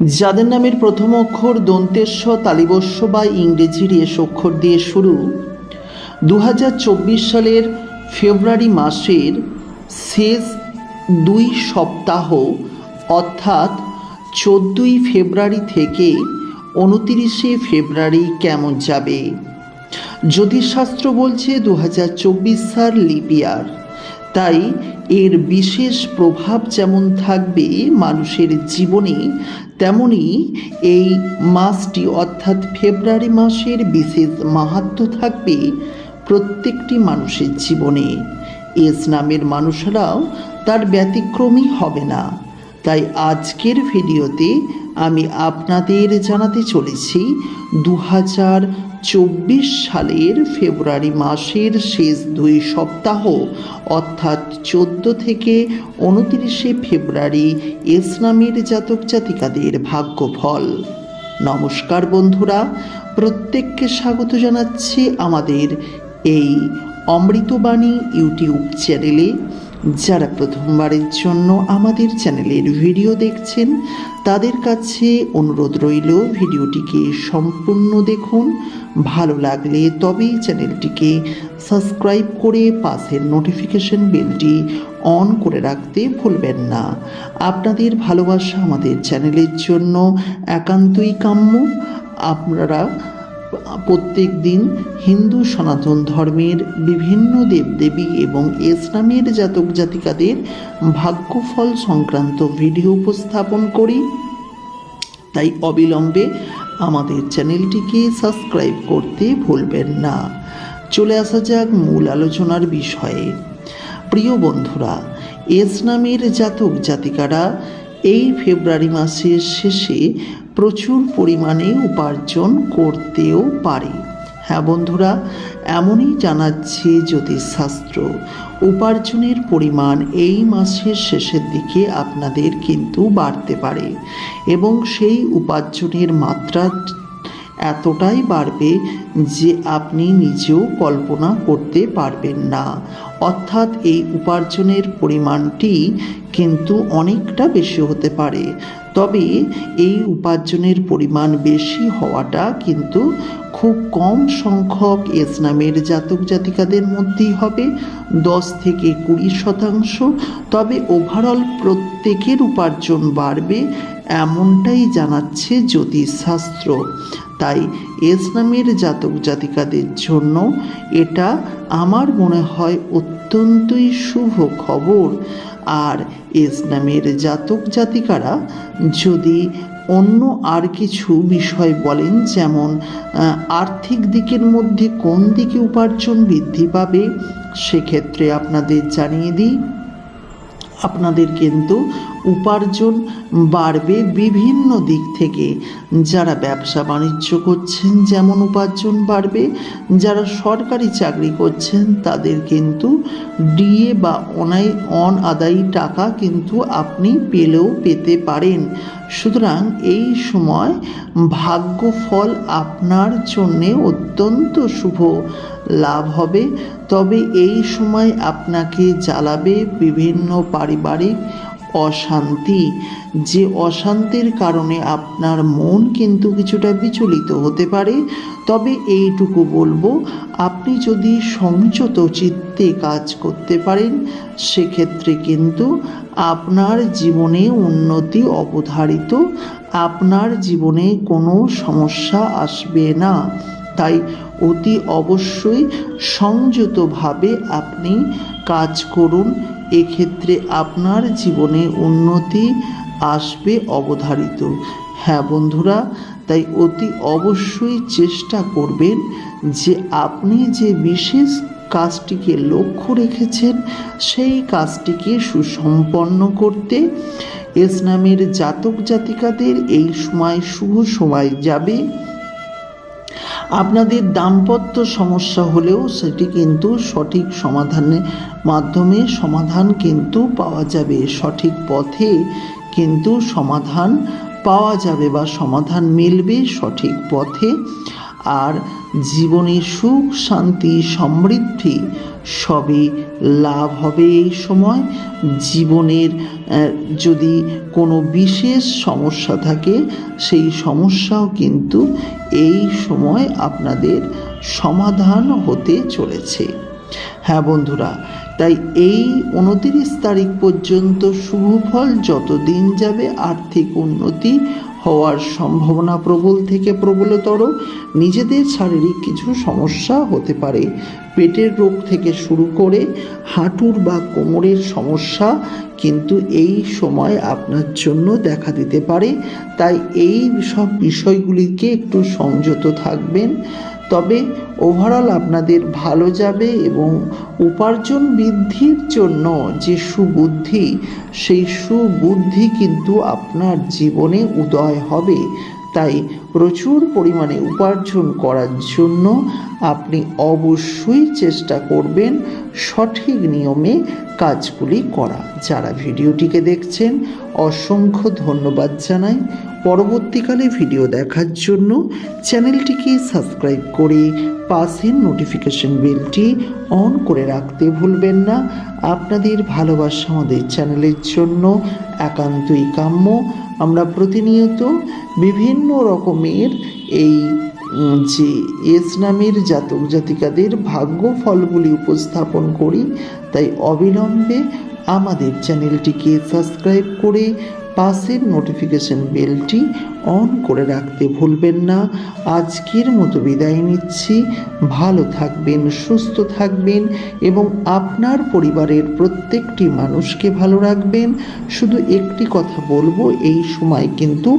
যাদের নামের প্রথম অক্ষর দন্তেস্ব তালিবস্য বা ইংরেজির এস অক্ষর দিয়ে শুরু। দু হাজার চব্বিশ সালের ফেব্রুয়ারি মাসের শেষ দুই সপ্তাহ, অর্থাৎ চোদ্দোই ফেব্রুয়ারি থেকে উনতিরিশে ফেব্রুয়ারি কেমন যাবে? জ্যোতিষশাস্ত্র বলছে দু হাজার চব্বিশ সাল লিপিয়ার, তাই এর বিশেষ প্রভাব যেমন থাকবে মানুষের জীবনে, তেমনি এই মাসটি অর্থাৎ ফেব্রুয়ারি মাসের বিশেষ মাহাত্ম থাকবে প্রত্যেকটি মানুষের জীবনে। এস নামের মানুষরাও তার ব্যতিক্রমী হবে না। তাই আজকের ভিডিওতে আমি আপনাদের জানাতে চলেছি দু হাজার চব্বিশ সালের ফেব্রুয়ারি মাসের শেষ দুই সপ্তাহ, অর্থাৎ চোদ্দ থেকে উনতিরিশে ফেব্রুয়ারি ইসলামের জাতক জাতিকাদের ভাগ্যফল। নমস্কার বন্ধুরা, প্রত্যেককে স্বাগত জানাচ্ছি আমাদের এই অমৃতবাণী ইউটিউব চ্যানেলে। যারা প্রথমবারের জন্য আমাদের চ্যানেলের ভিডিও দেখছেন, তাদের কাছে অনুরোধ রইল ভিডিওটিকে সম্পূর্ণ দেখুন। ভালো লাগলে তবেই চ্যানেলটিকে সাবস্ক্রাইব করে পাশের নোটিফিকেশন বেলটি অন করে রাখতে ভুলবেন না। আপনাদের ভালোবাসা আমাদের চ্যানেলের জন্য একান্তই কাম্য। আপনারা প্রত্যেক দিন হিন্দু সনাতন ধর্মের বিভিন্ন দেবদেবী এবং ইসলামের জাতক জাতিকাদের ভাগ্যফল সংক্রান্ত ভিডিও উপস্থাপন করি। তাই অবিলম্বে আমাদের চ্যানেলটিকে সাবস্ক্রাইব করতে ভুলবেন না। চলে আসা যাক মূল আলোচনার বিষয়ে। প্রিয় বন্ধুরা, ইসলামের জাতক জাতিকারা এই ফেব্রুয়ারি মাসের শেষে প্রচুর পরিমাণে উপার্জন করতেও পারে। হ্যাঁ বন্ধুরা, এমনই জানাচ্ছে জ্যোতিষশাস্ত্র। উপার্জনের পরিমাণ এই মাসের শেষের দিকে আপনাদের কিন্তু বাড়তে পারে এবং সেই উপার্জনের মাত্রা এতটাই বাড়বে যে আপনি নিজেও কল্পনা করতে পারবেন না। অর্থাৎ এই উপার্জনের পরিমাণটি কিন্তু অনেকটা বেশি হতে পারে। তবে এই উপার্জনের পরিমাণ বেশি হওয়াটা কিন্তু খুব কম সংখ্যক এস নামের জাতক জাতিকাদের মধ্যেই হবে। দশ থেকে কুড়ি শতাংশ। তবে ওভারঅল প্রত্যেকের উপার্জন বাড়বে। এমনটাই জানাচ্ছে জ্যোতিষশাস্ত্র। তাই এস নামের জাতক জাতিকাদের জন্য এটা আমার মনে হয় অত্যন্তই শুভ খবর। আর এস নামের জাতক জাতিকারা যদি অন্য আর কিছু বিষয় বলেন, যেমন আর্থিক দিকের মধ্যে কোন দিকে উপার্জন বৃদ্ধি পাবে, সেক্ষেত্রে আপনাদের জানিয়ে দিই। আপনাদের কিন্তু উপার্জন বাড়বে বিভিন্ন দিক থেকে। যারা ব্যবসা বাণিজ্য করছেন যেমন উপার্জন বাড়বে, যারা সরকারি চাকরি করছেন তাদের কিন্তু ডিএ বা অনাই অন আদায়ী টাকা কিন্তু আপনি পেলেও পেতে পারেন। সুতরাং এই সময় ভাগ্যফল আপনার জন্যে অত্যন্ত শুভ লাভ হবে। তবে এই সময় আপনাকে জ্বালাবে বিভিন্ন পারিবারিক অশান্তি। যে অশান্তির কারণে আপনার মন কিন্তু কিছুটা বিচলিত হতে পারে, তবে এইটুকু বলব, আপনি যদি সংযত চিত্তে কাজ করতে পারেন, সেক্ষেত্রে কিন্তু আপনার জীবনে উন্নতি অবধারিত, আপনার জীবনে কোনো সমস্যা আসবে না। তাই অতি অবশ্যই সংযতভাবে আপনি কাজ করুন। এক্ষেত্রে আপনার জীবনে উন্নতি আসবে অবধারিত। হ্যাঁ বন্ধুরা, তাই অতি অবশ্যই চেষ্টা করবেন যে আপনি যে বিশেষ কাজটিকে লক্ষ্য রেখেছেন, সেই কাজটিকে সুসম্পন্ন করতে এস নামের জাতক জাতিকাদের এই সময় শুভ সময় যাবে। আপনাদের দাম্পত্য সমস্যা হলেও সেটি কিন্তু সঠিক সমাধানের মাধ্যমে সমাধান কিন্তু পাওয়া যাবে। সঠিক পথে কিন্তু সমাধান পাওয়া যাবে বা সমাধান মিলবে সঠিক পথে। আর জীবনে সুখ, শান্তি, সমৃদ্ধি সবই লাভ হবে এই সময়। জীবনের যদি কোনো বিশেষ সমস্যা থাকে, সেই সমস্যাও কিন্তু এই সময় আপনাদের সমাধান হতে চলেছে। হ্যাঁ বন্ধুরা, তাই এই উনতিরিশ তারিখ পর্যন্ত শুভ ফল যত দিন যাবে আর্থিক উন্নতি হওয়ার সম্ভাবনা প্রবল থেকে প্রবলতর নিজেদের শারীরিক কিছু সমস্যা হতে পারে। পেটের রোগ থেকে শুরু করে হাঁটুর বা কোমরের সমস্যা কিন্তু এই সময় আপনার জন্য দেখা দিতে পারে। তাই এই সব বিষয়গুলিকে একটু সংযত থাকবেন। তবে ওভারঅল আপনাদের ভালো যাবে এবং উপার্জন বৃদ্ধির জন্য যে সুবুদ্ধি, সেই সুবুদ্ধি কিন্তু আপনার জীবনে উদয় হবে। তাই প্রচুর পরিমাণে উপার্জন করার জন্য আপনি অবশ্যই চেষ্টা করবেন সঠিক নিয়মে কাজগুলি করা। যারা ভিডিওটিকে দেখছেন, অসংখ্য ধন্যবাদ জানাই। পরবর্তীকালে ভিডিও দেখার জন্য চ্যানেলটিকে সাবস্ক্রাইব করে পাশের নোটিফিকেশন বেলটি অন করে রাখতে ভুলবেন না। আপনাদের ভালোবাসা আমাদের চ্যানেলের জন্য একান্তই কাম্য। আমরা প্রতিনিয়ত বিভিন্ন রকমের এই যে এস নামের জাতক জাতিকাদের ভাগ্য ফলগুলি উপস্থাপন করি, তাই অবিলম্বে আমাদের চ্যানেলটিকে সাবস্ক্রাইব করে পাশের নোটিফিকেশন বেলটি অন করে রাখতে ভুলবেন না। আজকের মতো বিদায় নিচ্ছি। ভালো থাকবেন, সুস্থ থাকবেন এবং আপনার পরিবারের প্রত্যেকটি মানুষকে ভালো রাখবেন। শুধু একটি কথা বলব, এই সময় কিন্তু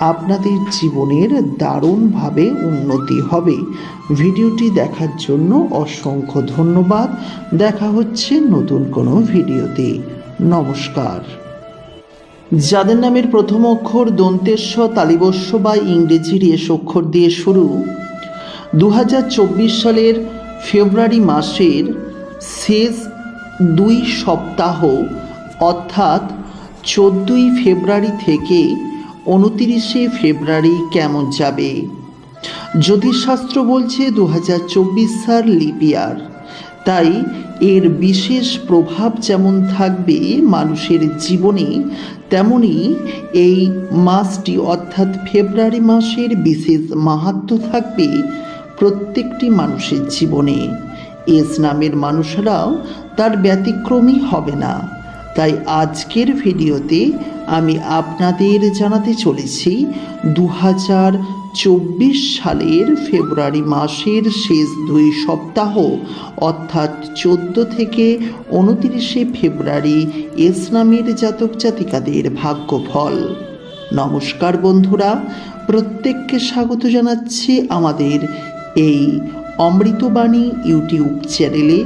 আপনাদের জীবনের দারুণভাবে উন্নতি হবে। ভিডিওটি দেখার জন্য অসংখ্য ধন্যবাদ। দেখা হচ্ছে নতুন কোনো ভিডিওতে। নমস্কার। যাদের নামের প্রথম অক্ষর দন্তেশ্ব তালিবস্য বা ইংরেজির এস অক্ষর দিয়ে শুরু। দু হাজার চব্বিশ সালের ফেব্রুয়ারি মাসের শেষ দুই সপ্তাহ, অর্থাৎ চোদ্দোই ফেব্রুয়ারি থেকে উনতিরিশে ফেব্রুয়ারি কেমন যাবে? জ্যোতিষশাস্ত্র বলছে দু হাজার চব্বিশ সাল লিপিয়ার। তাই এর বিশেষ প্রভাব যেমন থাকবে মানুষের জীবনে, তেমনি এই মাসটি অর্থাৎ ফেব্রুয়ারি মাসের বিশেষ মাহাত্ম থাকবে প্রত্যেকটি মানুষের জীবনে। এস নামের মানুষেরাও তার ব্যতিক্রমী হবে না। তাই আজকের ভিডিওতে আমি আপনাদের জানাতে চলেছি দু হাজার চব্বিশ সালের ফেব্রুয়ারি মাসের শেষ দুই সপ্তাহ, অর্থাৎ চোদ্দ থেকে উনতিরিশে ফেব্রুয়ারি ইসলামের জাতক জাতিকাদের ভাগ্যফল। নমস্কার বন্ধুরা, প্রত্যেককে স্বাগত জানাচ্ছি আমাদের এই অমৃতবাণী ইউটিউব চ্যানেলে।